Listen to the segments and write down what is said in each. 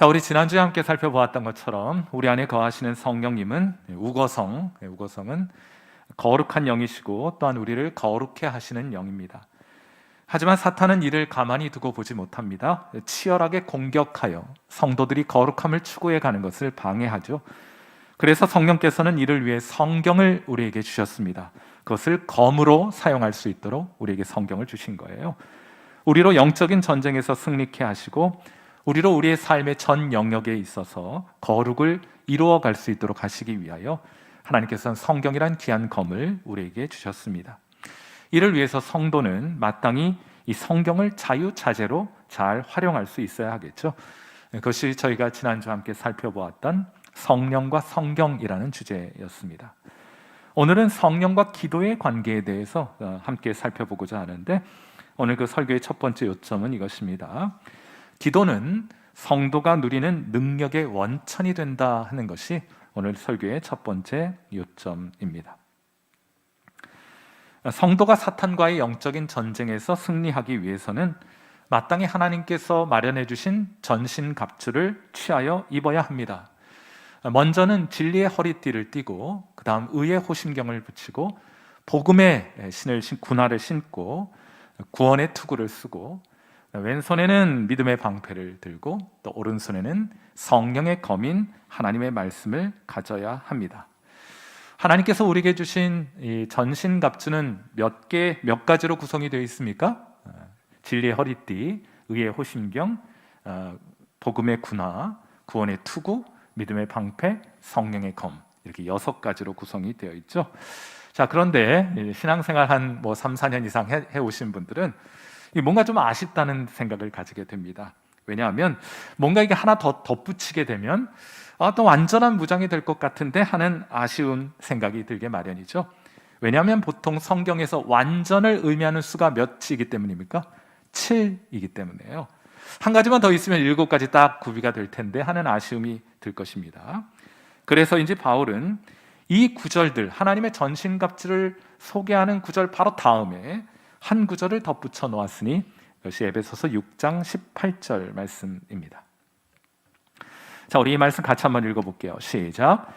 자, 우리 지난주에 함께 살펴보았던 것처럼 우리 안에 거하시는 성령님은 우거성, 네, 우거성은 거룩한 영이시고 또한 우리를 거룩해 하시는 영입니다. 하지만 사탄은 이를 가만히 두고 보지 못합니다. 치열하게 공격하여 성도들이 거룩함을 추구해 가는 것을 방해하죠. 그래서 성령께서는 이를 위해 성경을 우리에게 주셨습니다. 그것을 검으로 사용할 수 있도록 우리에게 성경을 주신 거예요. 우리로 영적인 전쟁에서 승리케 하시고 우리로 우리의 삶의 전 영역에 있어서 거룩을 이루어 갈 수 있도록 하시기 위하여 하나님께서는 성경이란 귀한 검을 우리에게 주셨습니다. 이를 위해서 성도는 마땅히 이 성경을 자유자재로 잘 활용할 수 있어야 하겠죠. 그것이 저희가 지난주 함께 살펴보았던 성령과 성경이라는 주제였습니다. 오늘은 성령과 기도의 관계에 대해서 어, 함께 살펴보고자 하는데 오늘 그 설교의 첫 번째 요점은 이것입니다. 기도는 성도가 누리는 능력의 원천이 된다 하는 것이 오늘 설교의 첫 번째 요점입니다. 성도가 사탄과의 영적인 전쟁에서 승리하기 위해서는 마땅히 하나님께서 마련해 주신 전신 갑주를 취하여 입어야 합니다. 먼저는 진리의 허리띠를 띠고 그다음 의의 호심경을 붙이고 복음의 신을 신 군화를 신고 구원의 투구를 쓰고 왼손에는 믿음의 방패를 들고 또 오른손에는 성령의 검인 하나님의 말씀을 가져야 합니다. 하나님께서 우리에게 주신 이 전신 갑주는 몇 개, 몇 가지로 구성이 되어 있습니까? 어, 진리의 허리띠, 의의 호심경, 어, 복음의 군화, 구원의 투구, 믿음의 방패, 성령의 검 이렇게 여섯 가지로 구성이 되어 있죠. 자 그런데 신앙생활 한 뭐 3, 4년 이상 해, 해 오신 분들은 뭔가 좀 아쉽다는 생각을 가지게 됩니다. 왜냐하면 뭔가 이게 하나 더 덧붙이게 되면 아, 또 완전한 무장이 될 것 같은데 하는 아쉬운 생각이 들게 마련이죠. 왜냐하면 보통 성경에서 완전을 의미하는 수가 몇이기 때문입니까? 7이기 때문에요. 한 가지만 더 있으면 일곱 가지 딱 구비가 될 텐데 하는 아쉬움이 들 것입니다. 그래서인지 바울은 이 구절들 하나님의 전신갑주를 소개하는 구절 바로 다음에 한 구절을 덧붙여 놓았으니 이것이 에베소서 6장 18절 말씀입니다. 자, 우리 이 말씀 같이 한번 읽어 볼게요. 시작.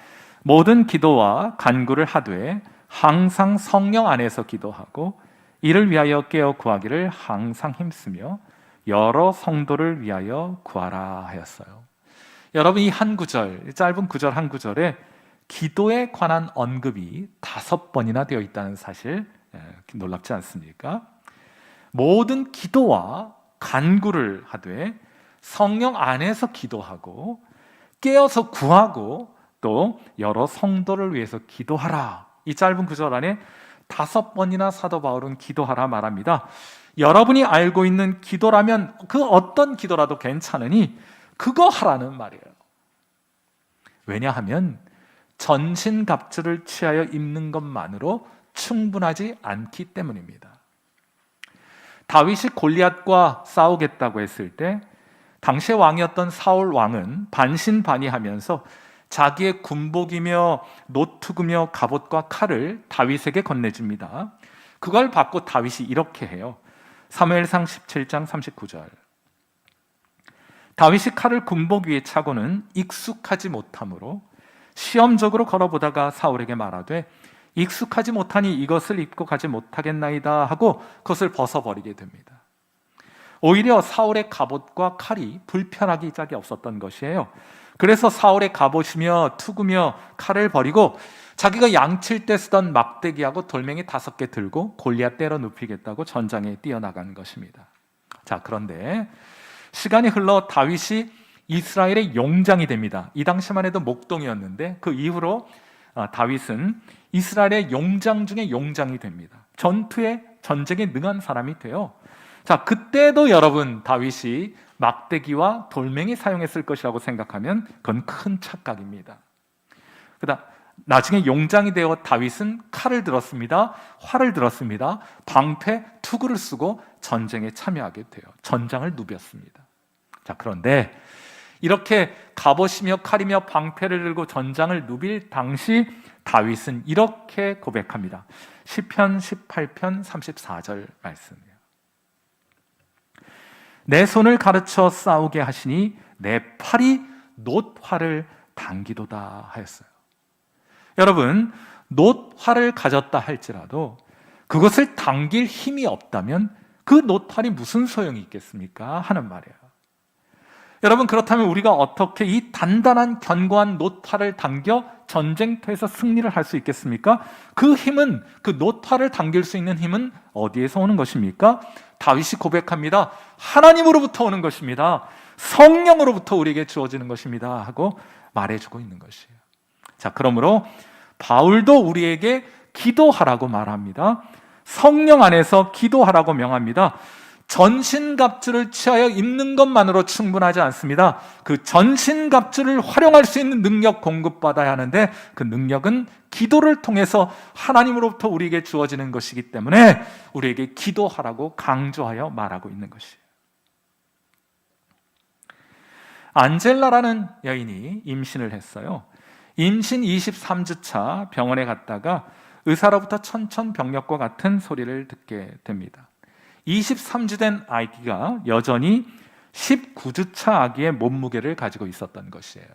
모든 기도와 간구를 하되 항상 성령 안에서 기도하고 이를 위하여 깨어 구하기를 항상 힘쓰며 여러 성도를 위하여 구하라 하였어요. 여러분 이 한 구절, 짧은 구절 한 구절에 기도에 관한 언급이 다섯 번이나 되어 있다는 사실 예, 놀랍지 않습니까? 모든 기도와 간구를 하되 성령 안에서 기도하고 깨어서 구하고 또 여러 성도를 위해서 기도하라. 이 짧은 구절 안에 다섯 번이나 사도 바울은 기도하라 말합니다. 여러분이 알고 있는 기도라면 그 어떤 기도라도 괜찮으니 그거 하라는 말이에요. 왜냐하면 전신 갑주를 취하여 입는 것만으로 충분하지 않기 때문입니다. 다윗이 골리앗과 싸우겠다고 했을 때 당시의 왕이었던 사울 왕은 반신반의하면서 자기의 군복이며 노트구며 갑옷과 칼을 다윗에게 건네줍니다. 그걸 받고 다윗이 이렇게 해요. 사무엘상 17장 39절. 다윗이 칼을 군복 위에 차고는 익숙하지 못하므로 시험적으로 걸어보다가 사울에게 말하되 익숙하지 못하니 이것을 입고 가지 못하겠나이다 하고 그것을 벗어버리게 됩니다. 오히려 사울의 갑옷과 칼이 불편하기 짝이 없었던 것이에요. 그래서 사울의 갑옷이며 투구며 칼을 버리고 자기가 양칠 때 쓰던 막대기하고 돌멩이 다섯 개 들고 골리앗 때려 눕히겠다고 전장에 뛰어나간 것입니다. 자, 그런데 시간이 흘러 다윗이 이스라엘의 용장이 됩니다. 이 당시만 해도 목동이었는데 그 이후로 아, 다윗은 이스라엘의 용장 중에 용장이 됩니다. 전투에 전쟁에 능한 사람이 돼요. 자, 그때도 여러분 다윗이 막대기와 돌멩이 사용했을 것이라고 생각하면 그건 큰 착각입니다. 그다음 나중에 용장이 되어 다윗은 칼을 들었습니다. 활을 들었습니다. 방패, 투구를 쓰고 전쟁에 참여하게 돼요. 전장을 누볐습니다. 자, 그런데 이렇게 갑옷이며 칼이며 방패를 들고 전장을 누빌 당시 다윗은 이렇게 고백합니다. 시편 18편 34절 말씀이에요. 내 손을 가르쳐 싸우게 하시니 내 팔이 놋화를 당기도다 하였어요. 여러분, 놋화를 가졌다 할지라도 그것을 당길 힘이 없다면 그 놋활이 무슨 소용이 있겠습니까? 하는 말이에요. 여러분 그렇다면 우리가 어떻게 이 단단한 견고한 놋활을 당겨 전쟁터에서 승리를 할 수 있겠습니까? 그 힘은 그 놋활을 당길 수 있는 힘은 어디에서 오는 것입니까? 다윗이 고백합니다. 하나님으로부터 오는 것입니다. 성령으로부터 우리에게 주어지는 것입니다. 하고 말해주고 있는 것이에요. 자, 그러므로 바울도 우리에게 기도하라고 말합니다. 성령 안에서 기도하라고 명합니다. 전신갑주를 취하여 입는 것만으로 충분하지 않습니다. 그 전신갑주를 활용할 수 있는 능력 공급받아야 하는데 그 능력은 기도를 통해서 하나님으로부터 우리에게 주어지는 것이기 때문에 우리에게 기도하라고 강조하여 말하고 있는 것이에요. 안젤라라는 여인이 임신을 했어요. 임신 23주 차 병원에 갔다가 의사로부터 천천병력과 같은 소리를 듣게 됩니다. 23주 된 아기가 여전히 19주차 아기의 몸무게를 가지고 있었던 것이에요.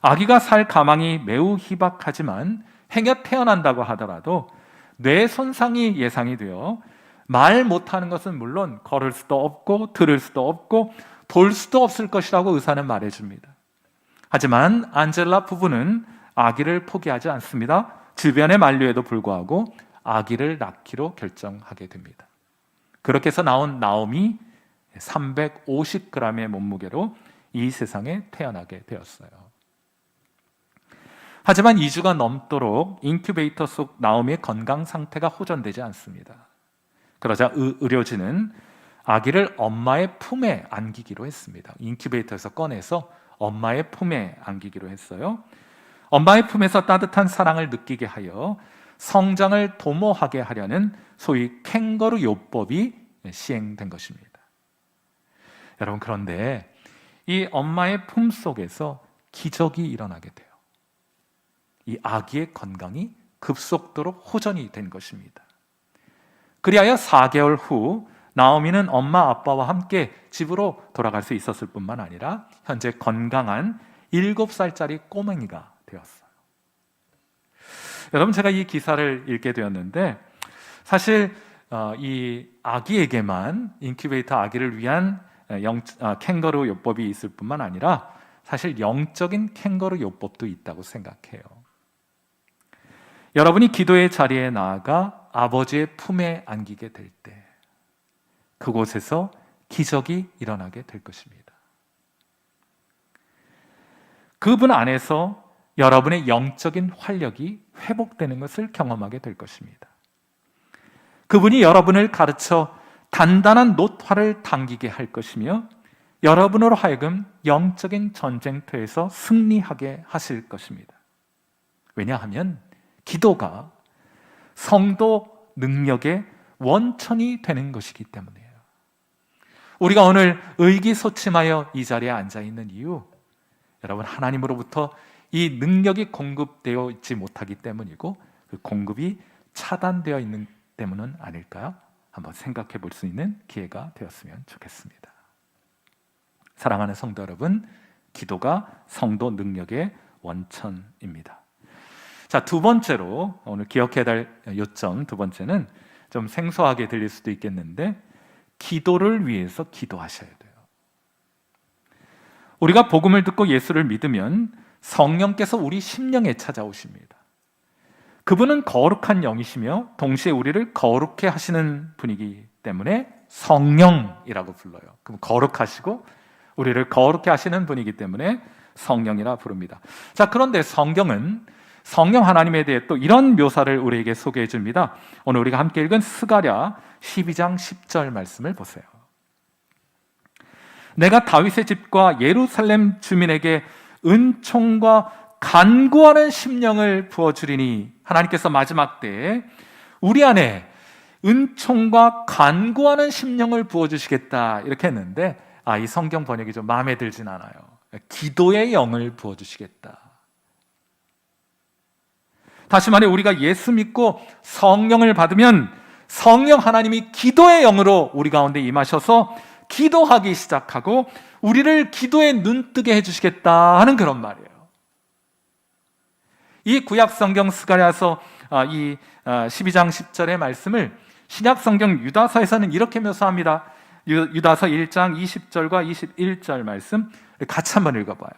아기가 살 가망이 매우 희박하지만 행여 태어난다고 하더라도 뇌 손상이 예상이 되어 말 못하는 것은 물론 걸을 수도 없고 들을 수도 없고 볼 수도 없을 것이라고 의사는 말해줍니다. 하지만 안젤라 부부는 아기를 포기하지 않습니다. 주변의 만류에도 불구하고 아기를 낳기로 결정하게 됩니다. 그렇게 해서 나온 나옴이 350g의 몸무게로 이 세상에 태어나게 되었어요. 하지만 2주가 넘도록 인큐베이터 속 나옴의 건강 상태가 호전되지 않습니다. 그러자 의 료진은 아기를 엄마의 품에 안기기로 했습니다. 인큐베이터에서 꺼내서 엄마의 품에 안기기로 했어요. 엄마의 품에서 따뜻한 사랑을 느끼게 하여 성장을 도모하게 하려는 소위 캥거루 요법이 시행된 것입니다. 여러분 그런데 이 엄마의 품 속에서 기적이 일어나게 돼요. 이 아기의 건강이 급속도로 호전이 된 것입니다. 그리하여 4개월 후 나오미는 엄마 아빠와 함께 집으로 돌아갈 수 있었을 뿐만 아니라 현재 건강한 7살짜리 꼬맹이가 되었어요. 여러분 제가 이 기사를 읽게 되었는데 사실 어, 이 아기에게만 인큐베이터 아기를 위한 영, 아, 캥거루 요법이 있을 뿐만 아니라 사실 영적인 캥거루 요법도 있다고 생각해요. 여러분이 기도의 자리에 나아가 아버지의 품에 안기게 될 때 그곳에서 기적이 일어나게 될 것입니다. 그분 안에서 여러분의 영적인 활력이 회복되는 것을 경험하게 될 것입니다. 그분이 여러분을 가르쳐 단단한 노화를 당기게 할 것이며 여러분으로 하여금 영적인 전쟁터에서 승리하게 하실 것입니다. 왜냐하면 기도가 성도 능력의 원천이 되는 것이기 때문이에요. 우리가 오늘 의기소침하여 이 자리에 앉아 있는 이유, 여러분 하나님으로부터 이 능력이 공급되어 있지 못하기 때문이고 그 공급이 차단되어 있는 때문은 아닐까요? 한번 생각해 볼 수 있는 기회가 되었으면 좋겠습니다. 사랑하는 성도 여러분, 기도가 성도 능력의 원천입니다. 자, 두 번째로 오늘 기억해야 될 요점 두 번째는 좀 생소하게 들릴 수도 있겠는데 기도를 위해서 기도하셔야 돼요. 우리가 복음을 듣고 예수를 믿으면 성령께서 우리 심령에 찾아오십니다. 그분은 거룩한 영이시며 동시에 우리를 거룩해 하시는 분이기 때문에 성령이라고 불러요. 그럼 거룩하시고 우리를 거룩해 하시는 분이기 때문에 성령이라 부릅니다. 자, 그런데 성경은 성령 하나님에 대해 또 이런 묘사를 우리에게 소개해 줍니다. 오늘 우리가 함께 읽은 스가랴 12장 10절 말씀을 보세요. 내가 다윗의 집과 예루살렘 주민에게 은총과 간구하는 심령을 부어주리니 하나님께서 마지막 때에 우리 안에 은총과 간구하는 심령을 부어주시겠다 이렇게 했는데 아 이 성경 번역이 좀 마음에 들진 않아요. 기도의 영을 부어주시겠다. 다시 말해 우리가 예수 믿고 성령을 받으면 성령 하나님이 기도의 영으로 우리 가운데 임하셔서 기도하기 시작하고 우리를 기도에 눈뜨게 해주시겠다 하는 그런 말이에요. 이 구약 성경 스가랴서 아, 이 12장 10절의 말씀을 신약 성경 유다서에서는 이렇게 묘사합니다. 유다서 1장 20절과 21절 말씀 같이 한번 읽어봐요.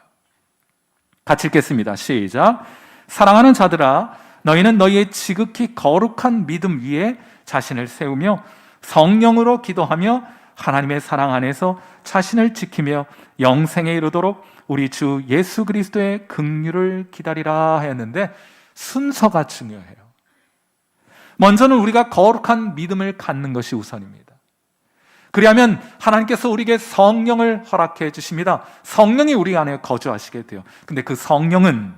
같이 읽겠습니다. 시작. 사랑하는 자들아, 너희는 너희의 지극히 거룩한 믿음 위에 자신을 세우며 성령으로 기도하며 하나님의 사랑 안에서 자신을 지키며 영생에 이르도록 우리 주 예수 그리스도의 긍휼을 기다리라 하였는데 순서가 중요해요. 먼저는 우리가 거룩한 믿음을 갖는 것이 우선입니다. 그리하면 하나님께서 우리에게 성령을 허락해 주십니다. 성령이 우리 안에 거주하시게 돼요. 근데 그 성령은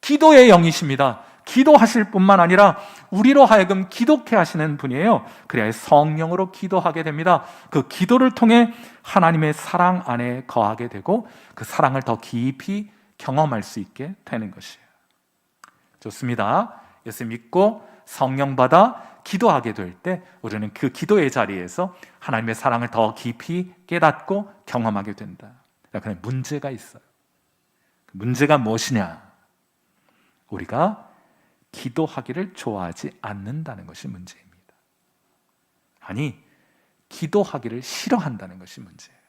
기도의 영이십니다. 기도하실 뿐만 아니라 우리로 하여금 기독해 하시는 분이에요. 그래야 성령으로 기도하게 됩니다. 그 기도를 통해 하나님의 사랑 안에 거하게 되고 그 사랑을 더 깊이 경험할 수 있게 되는 것이에요. 좋습니다. 예수 믿고 성령 받아 기도하게 될 때 우리는 그 기도의 자리에서 하나님의 사랑을 더 깊이 깨닫고 경험하게 된다. 그런데 문제가 있어요. 그 문제가 무엇이냐? 우리가 기도하기를 좋아하지 않는다는 것이 문제입니다. 아니, 기도하기를 싫어한다는 것이 문제예요.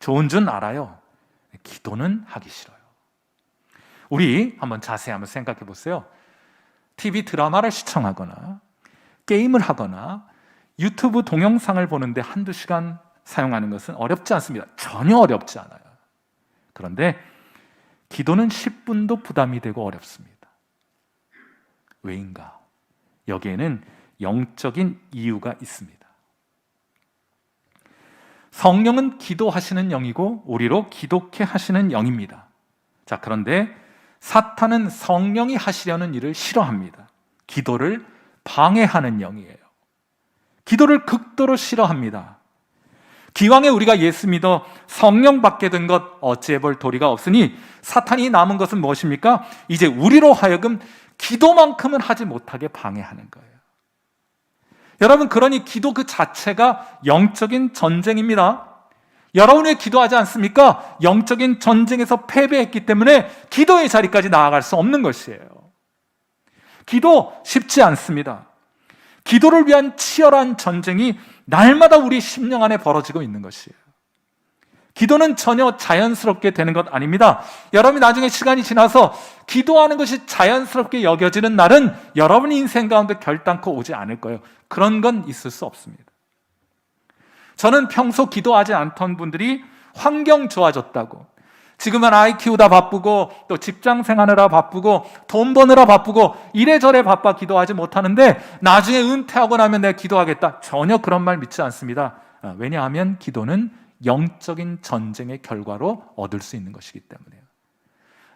좋은 줄 알아요. 기도는 하기 싫어요. 우리 한번 자세히 한번 생각해 보세요. TV 드라마를 시청하거나 게임을 하거나 유튜브 동영상을 보는데 한두 시간 사용하는 것은 어렵지 않습니다. 전혀 어렵지 않아요. 그런데 기도는 10분도 부담이 되고 어렵습니다. 왜인가? 여기에는 영적인 이유가 있습니다. 성령은 기도하시는 영이고 우리로 기독해 하시는 영입니다. 자, 그런데 사탄은 성령이 하시려는 일을 싫어합니다. 기도를 방해하는 영이에요. 기도를 극도로 싫어합니다. 기왕에 우리가 예수 믿어 성령 받게 된 것 어찌해 볼 도리가 없으니 사탄이 남은 것은 무엇입니까? 이제 우리로 하여금 기도만큼은 하지 못하게 방해하는 거예요. 여러분, 그러니 기도 그 자체가 영적인 전쟁입니다. 여러분이 기도하지 않습니까? 영적인 전쟁에서 패배했기 때문에 기도의 자리까지 나아갈 수 없는 것이에요. 기도 쉽지 않습니다. 기도를 위한 치열한 전쟁이 날마다 우리 심령 안에 벌어지고 있는 것이에요. 기도는 전혀 자연스럽게 되는 것 아닙니다. 여러분이 나중에 시간이 지나서 기도하는 것이 자연스럽게 여겨지는 날은 여러분 인생 가운데 결단코 오지 않을 거예요. 그런 건 있을 수 없습니다. 저는 평소 기도하지 않던 분들이 환경 좋아졌다고, 지금은 아이 키우다 바쁘고 또 직장 생활하느라 바쁘고 돈 버느라 바쁘고 이래저래 바빠 기도하지 못하는데 나중에 은퇴하고 나면 내가 기도하겠다. 전혀 그런 말 믿지 않습니다. 아, 왜냐하면 기도는 영적인 전쟁의 결과로 얻을 수 있는 것이기 때문에요.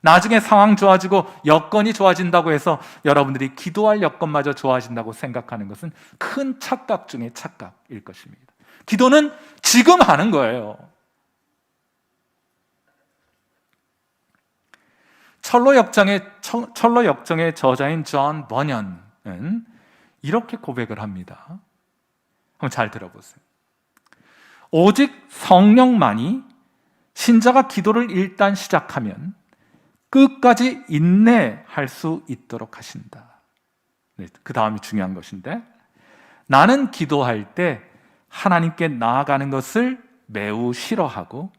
나중에 상황 좋아지고 여건이 좋아진다고 해서 여러분들이 기도할 여건마저 좋아진다고 생각하는 것은 큰 착각 중의 착각일 것입니다. 기도는 지금 하는 거예요. 철로 역정의 철로 역정의 저자인 존 버년은 이렇게 고백을 합니다. 한번 잘 들어보세요. 오직 성령만이 신자가 기도를 일단 시작하면 끝까지 인내할 수 있도록 하신다. 네, 그 다음이 중요한 것인데 나는 기도할 때 하나님께 나아가는 것을 매우 싫어하고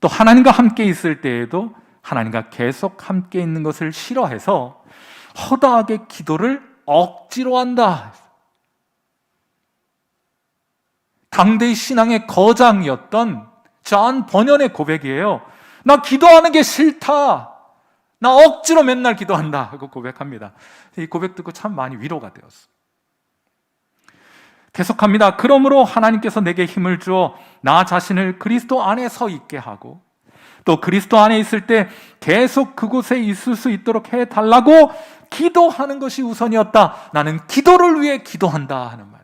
또 하나님과 함께 있을 때에도 하나님과 계속 함께 있는 것을 싫어해서 허다하게 기도를 억지로 한다. 당대의 신앙의 거장이었던 존 번연의 고백이에요. 나 기도하는 게 싫다. 나 억지로 맨날 기도한다. 하고 고백합니다. 이 고백 듣고 참 많이 위로가 되었어. 계속합니다. 그러므로 하나님께서 내게 힘을 주어 나 자신을 그리스도 안에 서 있게 하고 또 그리스도 안에 있을 때 계속 그곳에 있을 수 있도록 해 달라고 기도하는 것이 우선이었다. 나는 기도를 위해 기도한다 하는 말.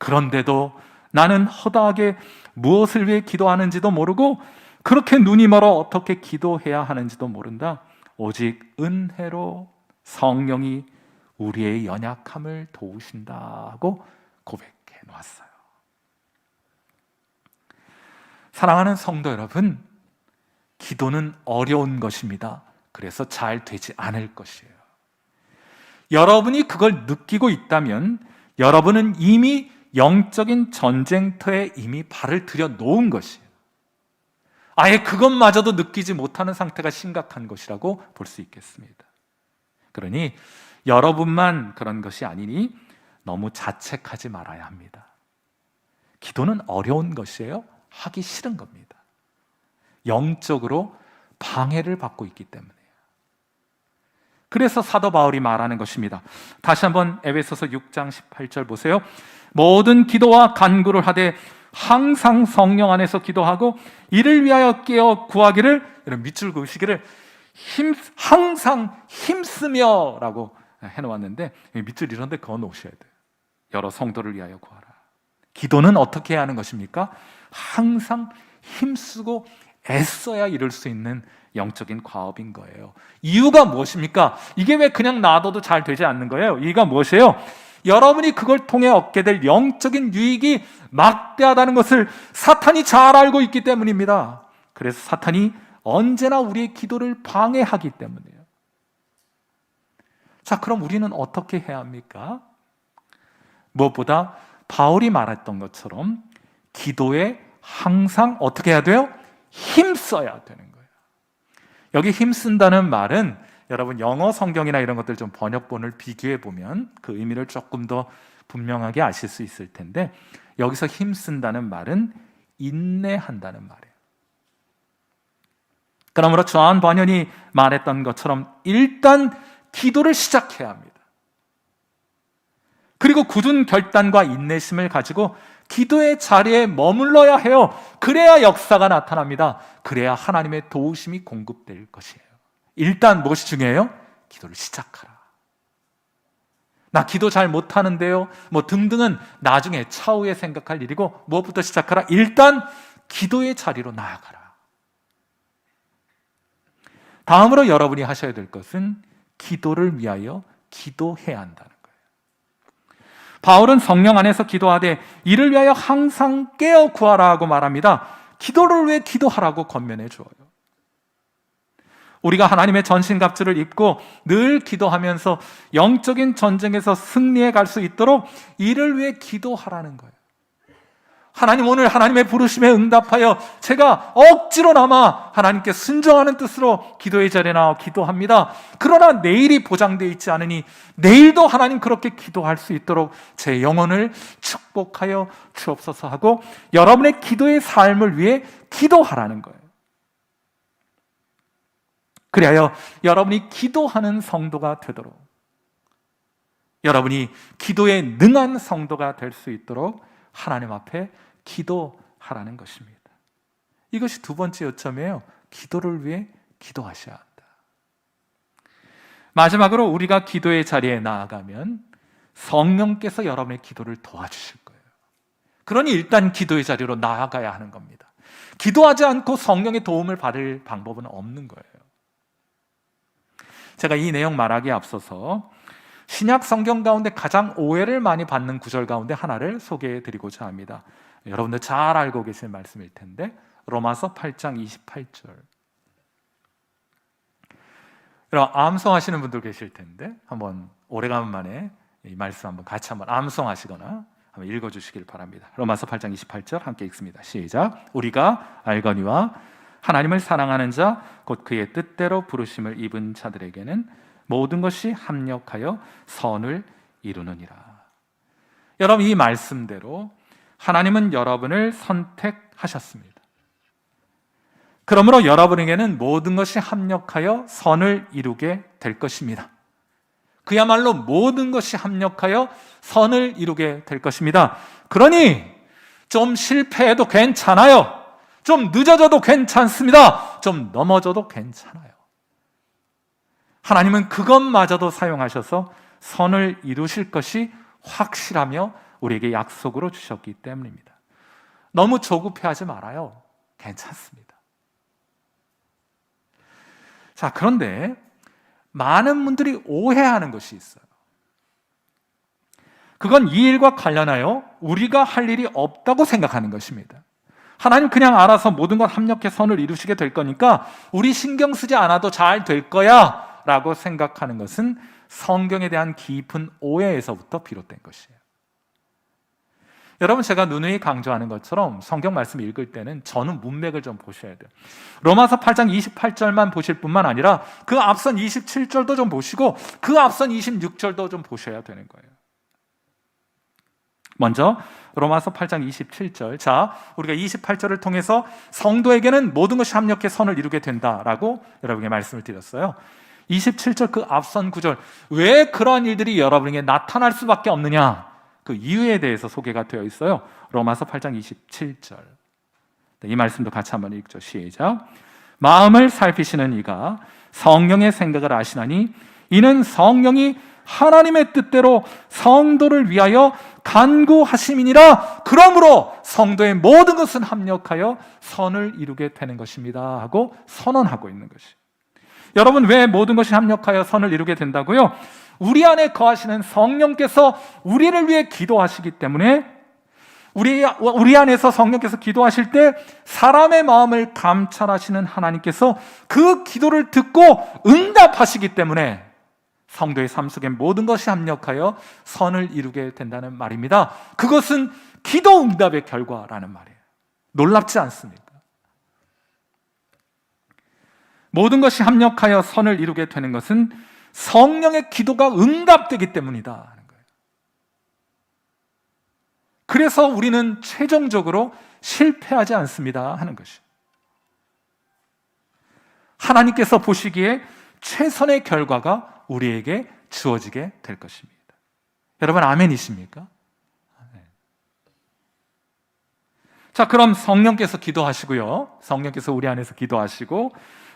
그런데도 나는 허다하게 무엇을 위해 기도하는지도 모르고 그렇게 눈이 멀어 어떻게 기도해야 하는지도 모른다. 오직 은혜로 성령이 우리의 연약함을 도우신다고 고백해 놓았어요. 사랑하는 성도 여러분, 기도는 어려운 것입니다. 그래서 잘 되지 않을 것이에요. 여러분이 그걸 느끼고 있다면 여러분은 이미 영적인 전쟁터에 이미 발을 들여 놓은 것이에요. 아예 그것마저도 느끼지 못하는 상태가 심각한 것이라고 볼 수 있겠습니다. 그러니 여러분만 그런 것이 아니니 너무 자책하지 말아야 합니다. 기도는 어려운 것이에요. 하기 싫은 겁니다. 영적으로 방해를 받고 있기 때문에요. 그래서 사도 바울이 말하는 것입니다. 다시 한번 에베소서 6장 18절 보세요. 모든 기도와 간구를 하되 항상 성령 안에서 기도하고 이를 위하여 깨어 구하기를 이런 밑줄 그으시기를 힘 항상 힘쓰며라고 해놓았는데 밑줄 이런데 그어 놓으셔야 돼요. 여러 성도를 위하여 구하라. 기도는 어떻게 해야 하는 것입니까? 항상 힘쓰고 애써야 이룰 수 있는 영적인 과업인 거예요. 이유가 무엇입니까? 이게 왜 그냥 놔둬도 잘 되지 않는 거예요? 이유가 무엇이에요? 여러분이 그걸 통해 얻게 될 영적인 유익이 막대하다는 것을 사탄이 잘 알고 있기 때문입니다. 그래서 사탄이 언제나 우리의 기도를 방해하기 때문이에요. 자, 그럼 우리는 어떻게 해야 합니까? 무엇보다 바울이 말했던 것처럼 기도에 항상 어떻게 해야 돼요? 힘써야 되는 거예요. 여기 힘쓴다는 말은 여러분 영어 성경이나 이런 것들 좀 번역본을 비교해 보면 그 의미를 조금 더 분명하게 아실 수 있을 텐데 여기서 힘쓴다는 말은 인내한다는 말이에요. 그러므로 조한 번연이 말했던 것처럼 일단 기도를 시작해야 합니다. 그리고 굳은 결단과 인내심을 가지고 기도의 자리에 머물러야 해요. 그래야 역사가 나타납니다. 그래야 하나님의 도우심이 공급될 것이에요. 일단 무엇이 중요해요? 기도를 시작하라. 나 기도 잘 못하는데요. 뭐 등등은 나중에 차후에 생각할 일이고 무엇부터 시작하라? 일단 기도의 자리로 나아가라. 다음으로 여러분이 하셔야 될 것은 기도를 위하여 기도해야 한다는. 바울은 성령 안에서 기도하되 이를 위하여 항상 깨어 구하라고 말합니다. 기도를 위해 기도하라고 권면해 줘요. 우리가 하나님의 전신갑주를 입고 늘 기도하면서 영적인 전쟁에서 승리해 갈 수 있도록 이를 위해 기도하라는 거예요. 하나님 오늘 하나님의 부르심에 응답하여 제가 억지로나마 하나님께 순종하는 뜻으로 기도의 자리에 나와 기도합니다. 그러나 내일이 보장되어 있지 않으니 내일도 하나님 그렇게 기도할 수 있도록 제 영혼을 축복하여 주옵소서 하고 여러분의 기도의 삶을 위해 기도하라는 거예요. 그리하여 여러분이 기도하는 성도가 되도록 여러분이 기도에 능한 성도가 될 수 있도록 하나님 앞에 기도하라는 것입니다. 이것이 두 번째 요점이에요. 기도를 위해 기도하셔야 한다. 마지막으로 우리가 기도의 자리에 나아가면 성령께서 여러분의 기도를 도와주실 거예요. 그러니 일단 기도의 자리로 나아가야 하는 겁니다. 기도하지 않고 성령의 도움을 받을 방법은 없는 거예요. 제가 이 내용 말하기에 앞서서 신약 성경 가운데 가장 오해를 많이 받는 구절 가운데 하나를 소개해 드리고자 합니다. 여러분들 잘 알고 계실 말씀일 텐데 로마서 8장 28절. 여러분 암송하시는 분들 계실 텐데 한번 오래간만에 이 말씀 한번 같이 한번 암송하시거나 한번 읽어 주시길 바랍니다. 로마서 8장 28절 함께 읽습니다. 시작. 우리가 알거니와 하나님을 사랑하는 자 곧 그의 뜻대로 부르심을 입은 자들에게는 모든 것이 합력하여 선을 이루느니라. 여러분 이 말씀대로 하나님은 여러분을 선택하셨습니다. 그러므로 여러분에게는 모든 것이 합력하여 선을 이루게 될 것입니다. 그야말로 모든 것이 합력하여 선을 이루게 될 것입니다. 그러니 좀 실패해도 괜찮아요. 좀 늦어져도 괜찮습니다. 좀 넘어져도 괜찮아요. 하나님은 그것마저도 사용하셔서 선을 이루실 것이 확실하며 우리에게 약속으로 주셨기 때문입니다. 너무 조급해하지 말아요. 괜찮습니다. 자, 그런데 많은 분들이 오해하는 것이 있어요. 그건 이 일과 관련하여 우리가 할 일이 없다고 생각하는 것입니다. 하나님 그냥 알아서 모든 걸 합력해 선을 이루시게 될 거니까 우리 신경 쓰지 않아도 잘 될 거야 라고 생각하는 것은 성경에 대한 깊은 오해에서부터 비롯된 것이에요. 여러분 제가 누누이 강조하는 것처럼 성경 말씀 읽을 때는 저는 문맥을 좀 보셔야 돼요. 로마서 8장 28절만 보실 뿐만 아니라 그 앞선 27절도 좀 보시고 그 앞선 26절도 좀 보셔야 되는 거예요. 먼저 로마서 8장 27절. 자, 우리가 28절을 통해서 성도에게는 모든 것이 합력해 선을 이루게 된다라고 여러분에게 말씀을 드렸어요. 27절 그 앞선 구절. 왜 그러한 일들이 여러분에게 나타날 수밖에 없느냐? 그 이유에 대해서 소개가 되어 있어요. 로마서 8장 27절. 이 말씀도 같이 한번 읽죠. 시작. 마음을 살피시는 이가 성령의 생각을 아시나니 이는 성령이 하나님의 뜻대로 성도를 위하여 간구하심이니라. 그러므로 성도의 모든 것은 합력하여 선을 이루게 되는 것입니다. 하고 선언하고 있는 것이. 여러분 왜 모든 것이 합력하여 선을 이루게 된다고요? 우리 안에 거하시는 성령께서 우리를 위해 기도하시기 때문에 우리, 우리 안에서 성령께서 기도하실 때 사람의 마음을 감찰하시는 하나님께서 그 기도를 듣고 응답하시기 때문에 성도의 삶 속에 모든 것이 합력하여 선을 이루게 된다는 말입니다. 그것은 기도 응답의 결과라는 말이에요. 놀랍지 않습니까? 모든 것이 합력하여 선을 이루게 되는 것은 성령의 기도가 응답되기 때문이다. 그래서 우리는 최종적으로 실패하지 않습니다 하는 것이. 하나님께서 보시기에 최선의 결과가 우리에게 주어지게 될 것입니다. 여러분 아멘이십니까? 아멘. 자, 그럼 성령께서 기도하시고요. 성령께서 우리 안에서 기도하시고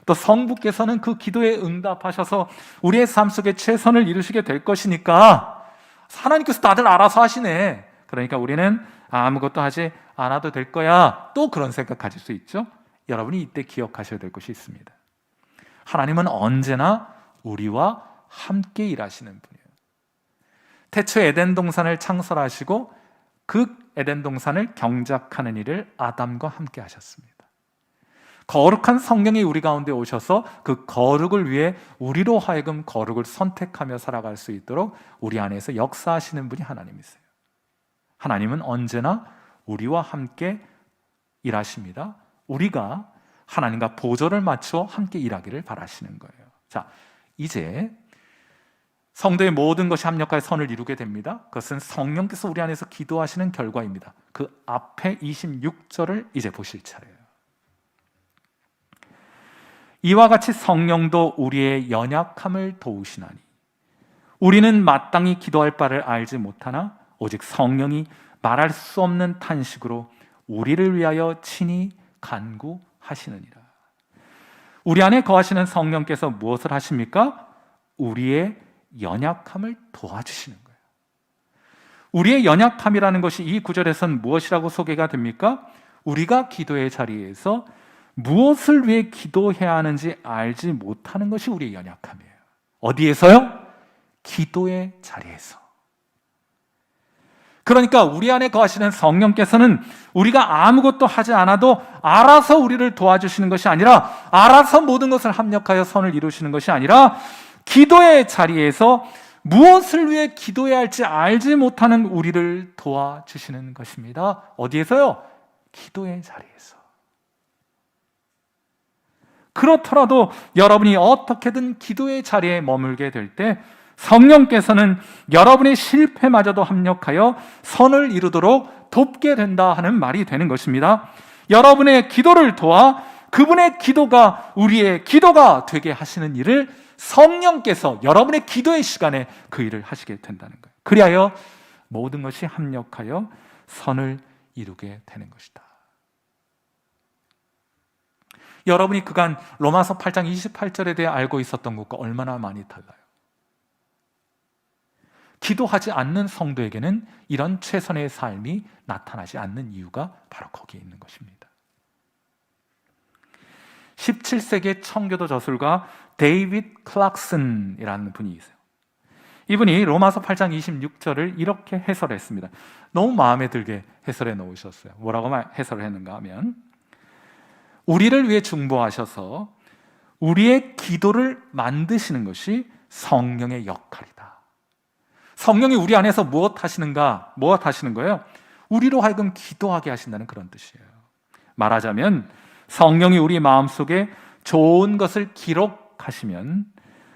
또 성부께서는 그 기도에 응답하셔서 우리의 삶 속에 최선을 이루시게 될 것이니까 하나님께서 다들 알아서 하시네. 그러니까 우리는 아무것도 하지 않아도 될 거야. 또 그런 생각 가질 수 있죠. 여러분이 이때 기억하셔야 될 것이 있습니다. 하나님은 언제나 우리와 함께 일하시는 분이에요. 태초 에덴 동산을 창설하시고 그 에덴 동산을 경작하는 일을 아담과 함께 하셨습니다. 거룩한 성령이 우리 가운데 오셔서 그 거룩을 위해 우리로 하여금 거룩을 선택하며 살아갈 수 있도록 우리 안에서 역사하시는 분이 하나님이세요. 하나님은 언제나 우리와 함께 일하십니다. 우리가 하나님과 보조를 맞춰 함께 일하기를 바라시는 거예요. 자, 이제 성도의 모든 것이 합력하여 선을 이루게 됩니다. 그것은 성령께서 우리 안에서 기도하시는 결과입니다. 그 앞에 26절을 이제 보실 차례예요. 이와 같이 성령도 우리의 연약함을 도우시나니 우리는 마땅히 기도할 바를 알지 못하나 오직 성령이 말할 수 없는 탄식으로 우리를 위하여 친히 간구하시느니라. 우리 안에 거하시는 성령께서 무엇을 하십니까? 우리의 연약함을 도와주시는 거예요. 우리의 연약함이라는 것이 이 구절에선 무엇이라고 소개가 됩니까? 우리가 기도의 자리에서 무엇을 위해 기도해야 하는지 알지 못하는 것이 우리의 연약함이에요. 어디에서요? 기도의 자리에서. 그러니까 우리 안에 거하시는 성령께서는 우리가 아무것도 하지 않아도 알아서 우리를 도와주시는 것이 아니라 알아서 모든 것을 합력하여 선을 이루시는 것이 아니라 기도의 자리에서 무엇을 위해 기도해야 할지 알지 못하는 우리를 도와주시는 것입니다. 어디에서요? 기도의 자리에서. 그렇더라도 여러분이 어떻게든 기도의 자리에 머물게 될 때 성령께서는 여러분의 실패마저도 합력하여 선을 이루도록 돕게 된다 하는 말이 되는 것입니다. 여러분의 기도를 도와 그분의 기도가 우리의 기도가 되게 하시는 일을 성령께서 여러분의 기도의 시간에 그 일을 하시게 된다는 거예요. 그리하여 모든 것이 합력하여 선을 이루게 되는 것이다. 여러분이 그간 로마서 8장 28절에 대해 알고 있었던 것과 얼마나 많이 달라요. 기도하지 않는 성도에게는 이런 최선의 삶이 나타나지 않는 이유가 바로 거기에 있는 것입니다. 17세기의 청교도 저술가 데이빗 클락슨이라는 분이 있어요. 이분이 로마서 8장 26절을 이렇게 해설했습니다. 너무 마음에 들게 해설해 놓으셨어요. 뭐라고 말- 해설을 했는가 하면 우리를 위해 중보하셔서 우리의 기도를 만드시는 것이 성령의 역할이다. 성령이 우리 안에서 무엇 하시는가? 무엇 하시는 거예요? 우리로 하여금 기도하게 하신다는 그런 뜻이에요. 말하자면 성령이 우리 마음속에 좋은 것을 기록하시면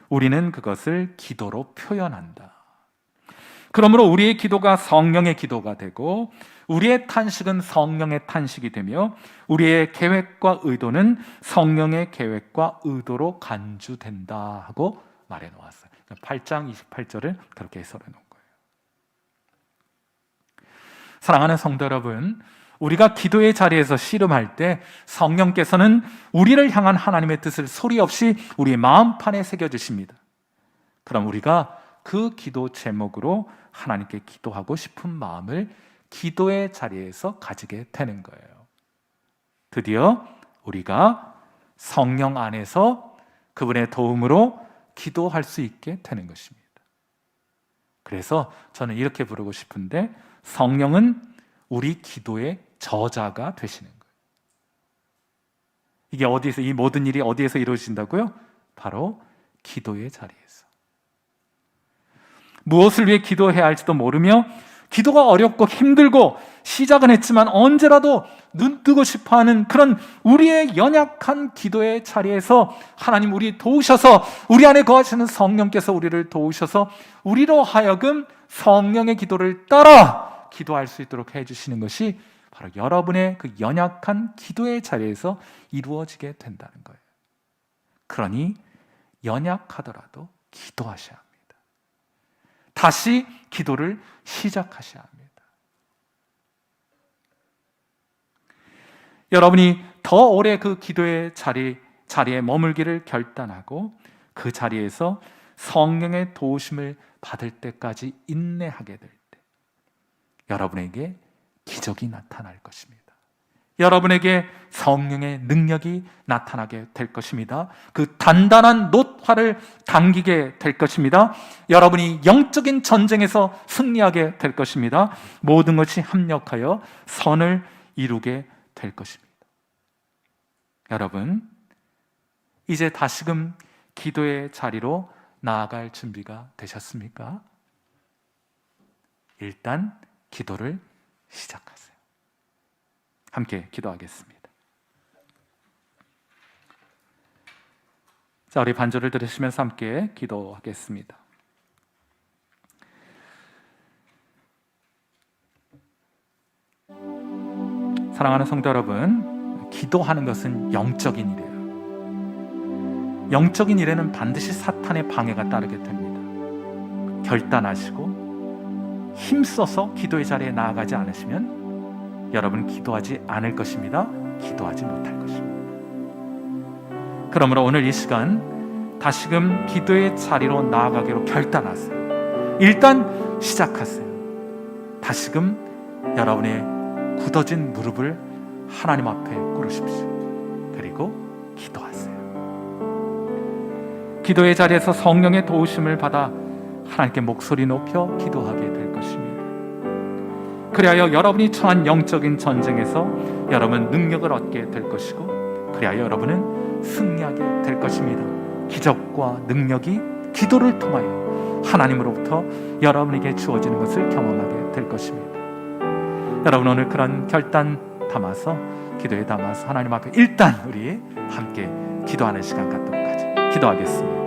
우리는 그것을 기도로 표현한다. 그러므로 우리의 기도가 성령의 기도가 되고 우리의 탄식은 성령의 탄식이 되며 우리의 계획과 의도는 성령의 계획과 의도로 간주된다 하고 말해 놓았어요. 8장 28절을 그렇게 해설해 놓은 거예요. 사랑하는 성도 여러분, 우리가 기도의 자리에서 씨름할 때 성령께서는 우리를 향한 하나님의 뜻을 소리 없이 우리 마음판에 새겨 주십니다. 그럼 우리가 그 기도 제목으로 하나님께 기도하고 싶은 마음을 기도의 자리에서 가지게 되는 거예요. 드디어 우리가 성령 안에서 그분의 도움으로 기도할 수 있게 되는 것입니다. 그래서 저는 이렇게 부르고 싶은데 성령은 우리 기도의 저자가 되시는 거예요. 이게 어디서 이 모든 일이 어디에서 이루어진다고요? 바로 기도의 자리에서. 무엇을 위해 기도해야 할지도 모르며 기도가 어렵고 힘들고 시작은 했지만 언제라도 눈 뜨고 싶어 하는 그런 우리의 연약한 기도의 자리에서 하나님 우리 도우셔서 우리 안에 거하시는 성령께서 우리를 도우셔서 우리로 하여금 성령의 기도를 따라 기도할 수 있도록 해 주시는 것이 바로 여러분의 그 연약한 기도의 자리에서 이루어지게 된다는 거예요. 그러니 연약하더라도 기도하셔야 합니다. 다시 기도를 시작하셔야 합니다. 여러분이 더 오래 그 기도의 자리, 자리에 머물기를 결단하고 그 자리에서 성령의 도우심을 받을 때까지 인내하게 될 때, 여러분에게 기적이 나타날 것입니다. 여러분에게 성령의 능력이 나타나게 될 것입니다. 그 단단한 노화를 당기게 될 것입니다. 여러분이 영적인 전쟁에서 승리하게 될 것입니다. 모든 것이 합력하여 선을 이루게 될 것입니다. 여러분, 이제 다시금 기도의 자리로 나아갈 준비가 되셨습니까? 일단 기도를 시작하세요. 함께 기도하겠습니다. 자, 우리 반주를 들으시면서 함께 기도하겠습니다. 사랑하는 성도 여러분, 기도하는 것은 영적인 일이에요. 영적인 일에는 반드시 사탄의 방해가 따르게 됩니다. 결단하시고 힘써서 기도의 자리에 나아가지 않으시면 여러분 기도하지 않을 것입니다. 기도하지 못할 것입니다. 그러므로 오늘 이 시간 다시금 기도의 자리로 나아가기로 결단하세요. 일단 시작하세요. 다시금 여러분의 굳어진 무릎을 하나님 앞에 꿇으십시오. 그리고 기도하세요. 기도의 자리에서 성령의 도우심을 받아 하나님께 목소리 높여 것입니다. 그리하여 여러분이 처한 영적인 전쟁에서 여러분 능력을 얻게 될 것이고 그리하여 여러분은 승리하게 될 것입니다. 기적과 능력이 기도를 통하여 하나님으로부터 여러분에게 주어지는 것을 경험하게 될 것입니다. 여러분 오늘 그런 결단 담아서 기도에 담아서 하나님 앞에 일단 우리 함께 기도하는 시간 갖도록 하죠. 기도하겠습니다.